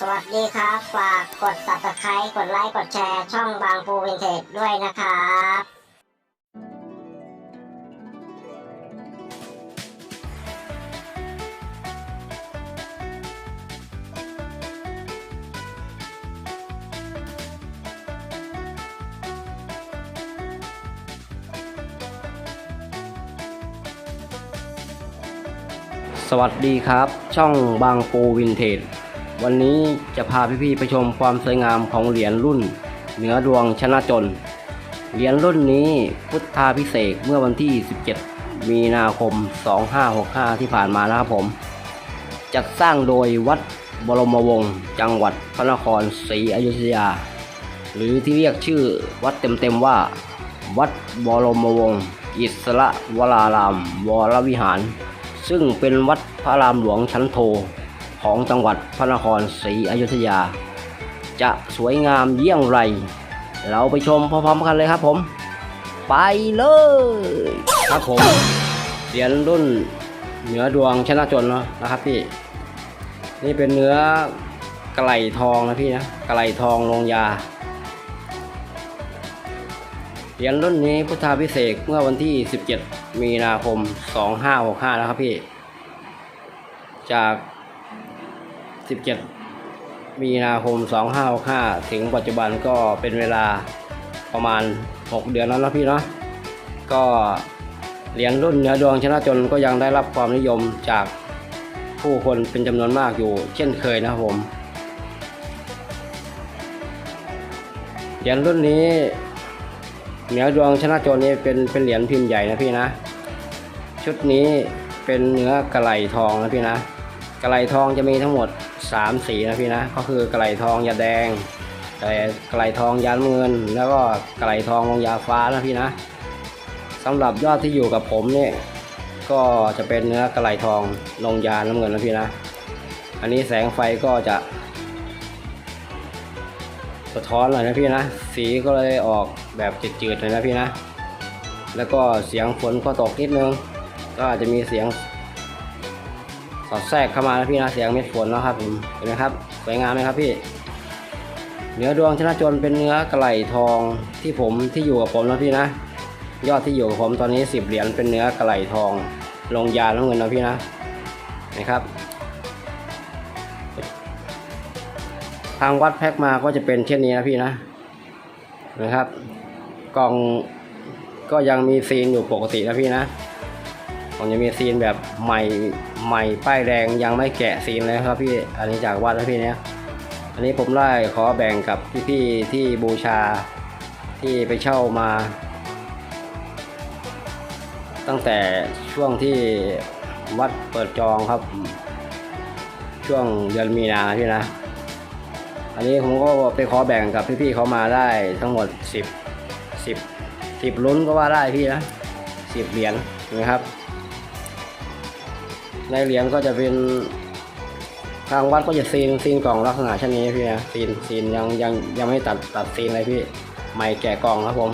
สวัสดีครับ ฝากกด subscribe กดไลค์ กดแชร์ ช่องบางปูวินเทจด้วยนะครับสวัสดีครับ ช่องบางปูวินเทจ วันนี้จะพาพี่ๆไปชมความสวยงามของเหรียญรุ่น เหนือดวงชนะจน เหรียญรุ่นนี้พุทธาพิเศษเมื่อวันที่ 17 มีนาคม 2565 ที่ผ่านมานะครับผม จัดสร้างโดยวัดบรมวงศ์จังหวัดพระนครศรีอยุธยา หรือที่เรียกชื่อวัดเต็มๆว่า วัดบรมวงศ์อิสระวรารามวรวิหาร ซึ่งเป็นวัดพระรามหลวงชั้นโท ของจังหวัดพระนครศรีอยุธยา จะสวยงามเยี่ยงไร เราไปชมพร้อมๆกันเลยครับผม ไปเลยครับผมเหรียญรุ่นเหนือดวงชนะจนเนาะนะครับพี่ นี่เป็นเนื้อกระไหลทองนะพี่นะกระไหลทองลงยาเหรียญรุ่นนี้พุทธาพิเศษเมื่อวันที่ 17 มีนาคม 2565 นะครับพี่ จาก 17 มีนาคม 2565 ถึงปัจจุบันก็เป็นเวลาประมาณ 6 เดือนแล้วนะพี่เนาะก็เหรียญรุ่นเหนือดวงชนะจนก็ยังได้รับความนิยมจากผู้คนเป็นจำนวนมากอยู่ เช่นเคยนะครับผมเหรียญรุ่นนี้เหนือดวงชนะจรนี่เป็นเป็นเหรียญพิมพ์ใหญ่นะพี่นะ ชุดนี้เป็นเนื้อกระไหลทองนะพี่นะ กระไหลทองจะมีทั้งหมด 3สีนะพี่นะก็คือกระไหลทองยาแดงกระไหลกระไหลทองยาน้ำเงิน แล้วก็กระไหลทองลงยาฟ้านะพี่นะสำหรับยอดที่อยู่กับผมเนี่ยก็จะเป็นเนื้อกระไหลทองลงยาน้ำเงินนะพี่นะ อันนี้แสงไฟก็จะสะท้อนหน่อยนะพี่นะ สีก็เลยออกแบบจืดๆหน่อยนะพี่นะ แล้วก็เสียงฝนก็ตกนิดนึง ก็อาจจะมีเสียง สอดแทรกเข้ามานะพี่นะเสียงเม็ดฝนนะครับผมเห็นไหมครับสวยงามไหมครับพี่ เนื้อดวงชนะจนเป็นเนื้อกระไหลทองที่ผมที่อยู่กับผมนะพี่นะ ยอดที่อยู่กับผมตอนนี้สิบเหรียญเป็นเนื้อกระไหลทอง ลงยาน้ำเงินนะพี่นะนะครับ ทางวัดแพ็กมาก็จะเป็นเช่นนี้นะพี่นะนะครับ กล่องก็ยังมีซีนอยู่ปกตินะพี่นะ กล่องยังมีซีนแบบใหม่ใหม่ป้ายแดงยังไม่แกะซีนเลยครับพี่ อันนี้จากวัดนะพี่เนี่ยอันนี้ผมได้ขอแบ่งกับพี่ๆที่บูชาที่ไปเช่ามา ตั้งแต่ช่วงที่วัดเปิดจองครับ ช่วงเดือนมีนาพี่นะ อันนี้ผมก็ไปขอแบ่งกับพี่ๆเขามาได้ทั้งหมด 10 10 10ลุ้นก็ว่าได้พี่นะ10เหรียญนะครับ ในเหรียญก็จะเป็น ทางวัดก็จะซีนซีนกล่องลักษณะเช่นนี้พี่นะซีนซีนยังยังยังไม่ตัดตัดซีนเลยพี่ใหม่แกะกล่องครับผม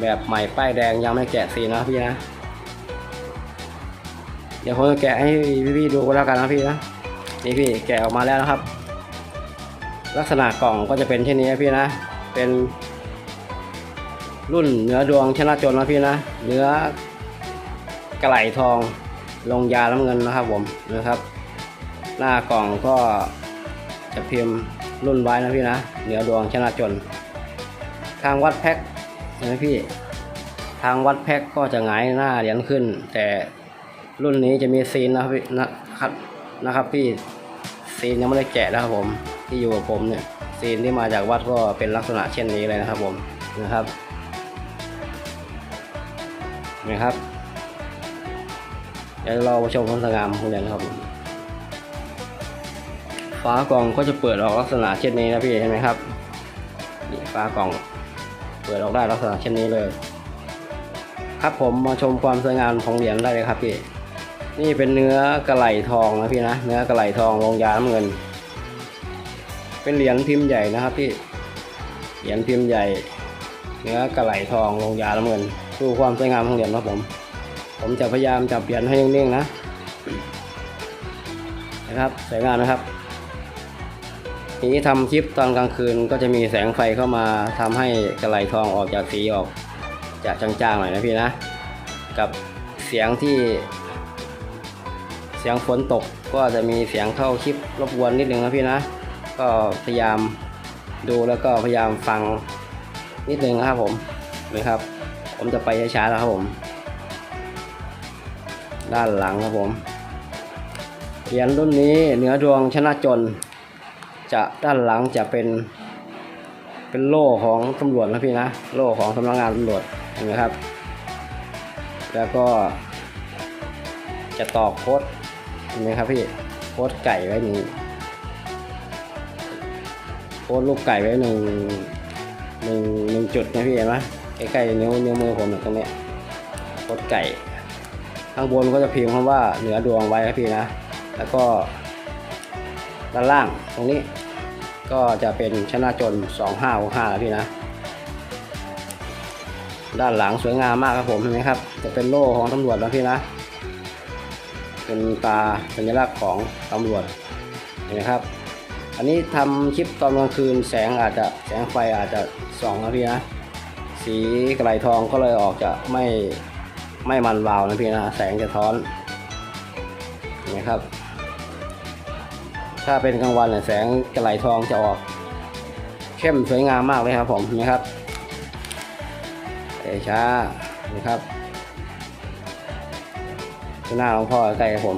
แบบใหม่ป้ายแดงยังไม่แกะซีนนะพี่นะเดี๋ยวผมจะแกะให้พี่ๆดูก็แล้วกันนะพี่นะนี่พี่แกะออกมาแล้วนะครับ ลักษณะกล่องก็จะเป็นเช่นนี้พี่นะ เป็น รุ่นเนื้อดวงชนะจนนะพี่นะเนื้อกระไหลทอง ลงยาน้ำเงินนะครับผมนะครับ หน้ากล่องก็จะพิมพ์รุ่นไว้นะพี่นะเหนือดวงชนะจน ทางวัดแพ็คนไหมพี่ ทางวัดแพ็คก็จะหงายหน้าเหรียญขึ้น แต่รุ่นนี้จะมีซีนนะครับพี่นะครับนะครับพี่ซีนยังไม่ได้แกะนะครับผมที่อยู่กับผมเนี่ยซีนที่มาจากวัดก็เป็นลักษณะเช่นนี้เลยนะครับผมนะครับนะครับ เดี๋ยวเราชมความสวยงามของเหรียญครับฝากล่องก็จะเปิดออกลักษณะเช่นนี้นะพี่เห็นไหมครับนี่ฝากล่องเปิดออกได้ลักษณะเช่นนี้เลย ครับผมมาชมความสวยงามของเหรียญได้เลยครับพี่นี่เป็นเนื้อกระไหลทองนะพี่นะเนื้อกระไหลทองลงยาน้ำเงิน เป็นเหรียญพิมพ์ใหญ่นะครับพี่เหรียญพิมพ์ใหญ่ เนื้อกระไหลทองลงยาน้ำเงินดูความสวยงามของเหรียญครับผม ผมจะพยายามจับเหรียญให้นิ่งๆนะ นะครับสวยงามนะครับทีนี้ทำคลิปตอนกลางคืนก็จะมีแสงไฟเข้ามาทำให้กระไหลทองออกจากสีออกจะจางๆหน่อยนะพี่นะ กับเสียงที่ เสียงฝนตกก็จะมีเสียงเข้าคลิปรบกวนนิดนึงนะพี่นะ ก็พยายามดูแล้วก็พยายามฟังนิดนึงนะครับผมนะครับ ผมจะไปช้าๆแล้วครับผม ด้านหลังครับผมเหรียญรุ่นนี้เหนือดวงชนะจน จะด้านหลังจะเป็น เป็นโล่ของตำรวจนะพี่นะ โล่ของสำนักงานตำรวจเห็นไหมครับ แล้วก็ จะตอกโค้ดเห็นไหมครับพี่โค้ดไก่ไว้หนึ่งโค้ดลูกไก่ไว้หนึ่งหนึ่งหนึ่งจุดนะพี่เห็นไหมใกล้ๆนิ้วนิ้วมือผมตรงนี้โค้ดไก่ ข้างบนก็จะพิมพ์คำว่าเหนือดวงไว้ครับพี่นะ แล้วก็ด้านล่างตรงนี้ก็จะเป็นชนะจน 2565แล้วพี่นะ ด้านหลังสวยงามมากครับผมเห็นไหมครับ จะเป็นโล่ของตำรวจแล้วพี่นะ เป็นตาสัญลักษณ์ของตำรวจเห็นไหมครับ อันนี้ทำคลิปตอนกลางคืนแสงอาจจะแสงไฟอาจจะส่องนะพี่นะ สีกระไหลทองก็เลยออกจะไม่ ไม่มันวาวนะพี่นะแสงจะท้อนเนไหมครับ ถ้าเป็นกลางวันเนี่ยแสงกระไหลทองจะออก เข้มสวยงามมากเลยครับผมเนไหมครับเอช้านะครับหน้าหลวงพ่อใกล้ผม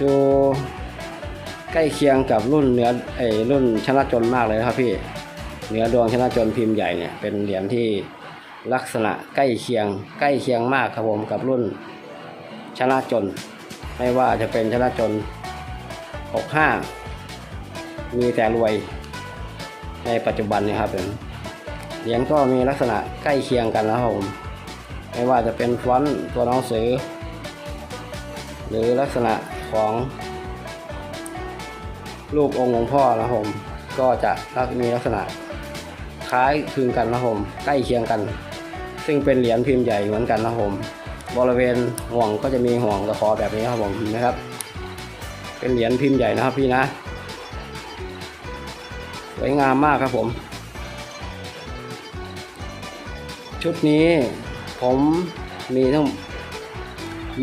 ดูใกล้เคียงกับรุ่นเนื้อไอ้รุ่นชนะจนมากเลยครับพี่เนื้อดวงชนะจนพิมพ์ใหญ่เนี่ยเป็นเหรียญที่ ลักษณะใกล้เคียง ใกล้เคียงมากครับผมกับรุ่นชนะจน ไม่ว่าจะเป็นชนะจน 65 มีแต่รวยในปัจจุบันนี้ครับผมเหรียญก็มีลักษณะใกล้เคียงกันนะครับผมไม่ว่าจะเป็นฟอนต์ตัวหนังสือ หรือลักษณะของรูปองค์หลวงพ่อนะครับผมก็จะมีลักษณะคล้ายคลึงกันนะครับผมใกล้เคียงกัน ซึ่งเป็นเหรียญพิมพ์ใหญ่เหมือนกันนะผม บริเวณห่วงก็จะมีห่วงตะขอแบบนี้ครับผมนไหมครับ เป็นเหรียญพิมพ์ใหญ่นะครับพี่นะสวยงามมากครับผม ชุดนี้ผมมีทั้ง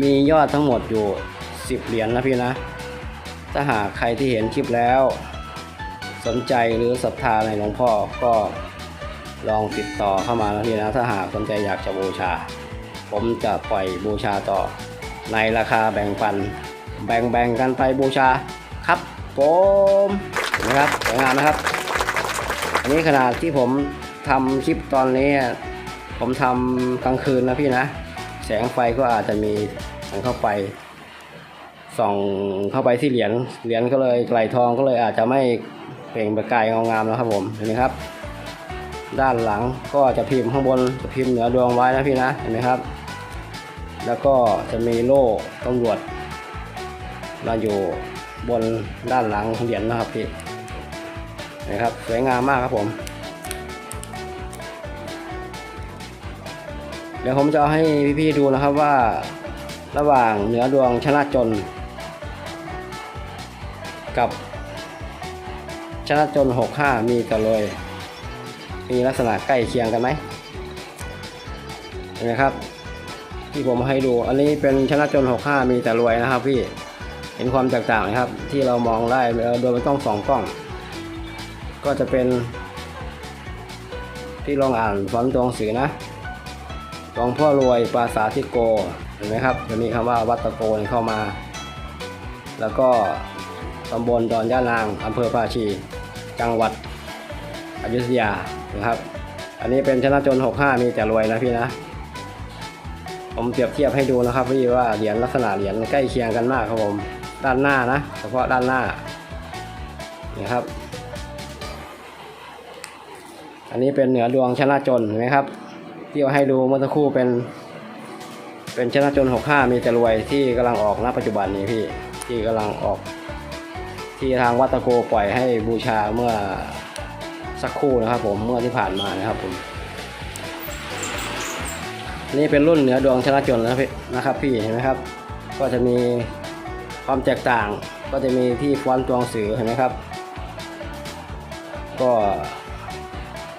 มียอดทั้งหมดอยู่ 10 เหรียญนะพี่นะ ถ้าหากใครที่เห็นคลิปแล้ว สนใจหรือศรัทธาในหลวงพ่อก็ ลองติดต่อเข้ามานะพี่นะถ้าหากสนใจอยากจะบูชา ผมจะปล่อยบูชาต่อ ในราคาแบ่งปัน แบ่งแบ่งกันไปบูชาครับผมนไหมครับสวยงามนะครับ อันนี้ขนาดที่ผมทำคลิปตอนนี้ ผมทำกลางคืนนะพี่นะ แสงไฟก็อาจจะมีส่องเข้าไปส่องเข้าไปที่เหรียญเหรียญก็เลยไหลทองก็เลยอาจจะไม่เปล่งประกายเงางามนะครับผมเห็นไหมครับ ด้านหลังก็จะพิมพ์ข้างบนจะพิมพ์เหนือดวงไว้นะพี่นะเห็นไหมครับ แล้วก็จะมีโล่ตำรวจมาอยู่บนด้านหลังเหรียญนะครับพี่นะครับสวยงามมากครับผม เดี๋ยวผมจะให้พี่ๆดูนะครับว่าระหว่างเหนือดวงชนะจน กับชนะจน 65 มีกันเลย มีลักษณะใกล้เคียงกันไหมเห็นไหมครับ ที่ผมให้ดู อันนี้เป็นชนะจน 65 มีแต่รวยนะครับพี่เห็นความแตกต่างไหมครับ ที่เรามองได้โดยไม่ต้องสองกล้อง ก็จะเป็น ที่ลองอ่านฟอนต์ตัวหนังสือนะหลวงพ่อรวยปราสาทิโกเห็นไหมครับจะมีคำว่าวัดตะโกนเข้ามา แล้วก็ตำบลดอนย่านางอำเภอภาชี จังหวัด อยุธยานะครับ อันนี้เป็นชนะจน 65 มีแต่รวยนะพี่นะ ผมเปรียบเทียบให้ดูนะครับพี่ว่าเหรียญลักษณะเหรียญใกล้เคียงกันมากครับผมด้านหน้านะ เฉพาะด้านหน้านี่ครับ อันนี้เป็นเหนือดวงชนะจนเห็นไหมครับที่เอาให้ดูเมื่อสักครู่เป็น เป็นชนะจน 65 มีแต่รวยที่กำลังออกณปัจจุบันนี้พี่ที่กำลังออก ที่ทางวัตโกปล่อยให้บูชาเมื่อ สักครู่นะครับผมเมื่อที่ผ่านมานะครับผม นี่เป็นรุ่นเหนือดวงชนะจนนะครับพี่นะครับพี่เห็นไหมครับ ก็จะมีความแตกต่างก็จะมีที่ฟอนต์ตัวหนังสือเห็นไหมครับ ก็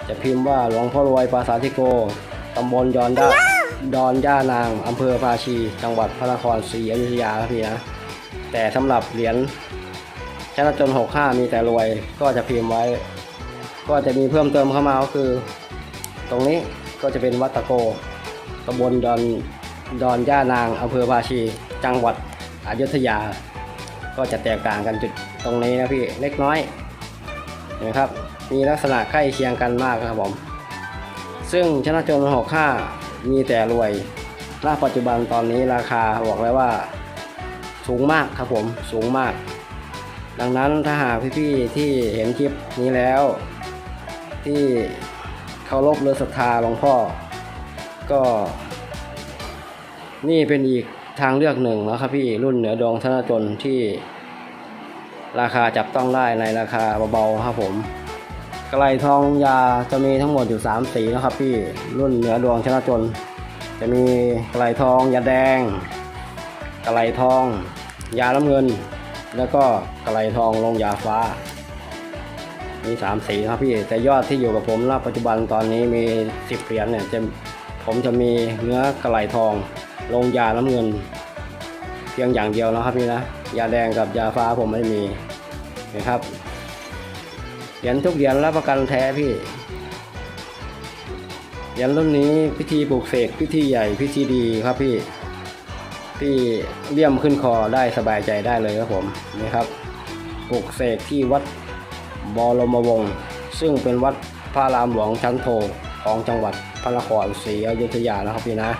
จะพิมพ์ว่าหลวงพ่อรวยปราสาทธิโกตำบลยอนด้าดอนย่านางอำเภอภาชี จังหวัดพระนครศรีอยุธยาครับพี่นะแต่สำหรับเหรียญชนะจน 65 มีแต่รวยก็จะพิมพ์ไว้ ก็จะมีเพิ่มเติมเข้ามาก็คือ ตรงนี้ก็จะเป็นวัดตะโกตำบลดอนดอนย่านางอำเภอภาชี จังหวัดอยุธยา ก็จะแตกต่างกันจุดตรงนี้นะพี่เล็กน้อยนไหมครับ มีลักษณะใกล้เคียงกันมากครับผม ซึ่งชนะจน65มีแต่รวยณปัจจุบันตอนนี้ราคาบอกเลยว่า สูงมากครับผมสูงมาก ดังนั้นถ้าหากพี่ๆที่เห็นคลิปนี้แล้ว ที่เคารพหรือศรัทธาหลวงพ่อ ก็ นี่เป็นอีกทางเลือกหนึ่งนะครับพี่รุ่นเหนือดวงธนจนที่ราคาจับต้องได้ในราคาเบาๆครับผมกระไรทองยาจะมีทั้งหมดอยู่ 3 สีนะครับพี่รุ่นเหนือดวงชนะจน จะมีกระไรทองยาแดงกระไรทอง ยาน้ำเงิน แล้วก็กระไรทองลงยาฟ้า มีสามสีครับพี่แต่ยอดที่อยู่กับผมณปัจจุบันตอนนี้มีสิบเหรียญเนี่ยจะผมจะมีเนื้อกระไหลทองลงยาน้ำเงิน เพียงอย่างเดียวนะครับพี่นะยาแดงกับยาฟ้าผมไม่มีนะครับเหรียญทุกเหรียญรับประกันแท้พี่เหรียญรุ่นนี้พิธีปลูกเสกพิธีใหญ่พิธีดีครับพี่ที่เลี่ยมขึ้นคอได้สบายใจได้เลยครับผมนี่ครับปลูกเสกที่วัด บรมวงศ์ซึ่งเป็นวัดพระรามหลวงชั้นโทของจังหวัดพระนครศรีอยุธยานะครับพี่นะ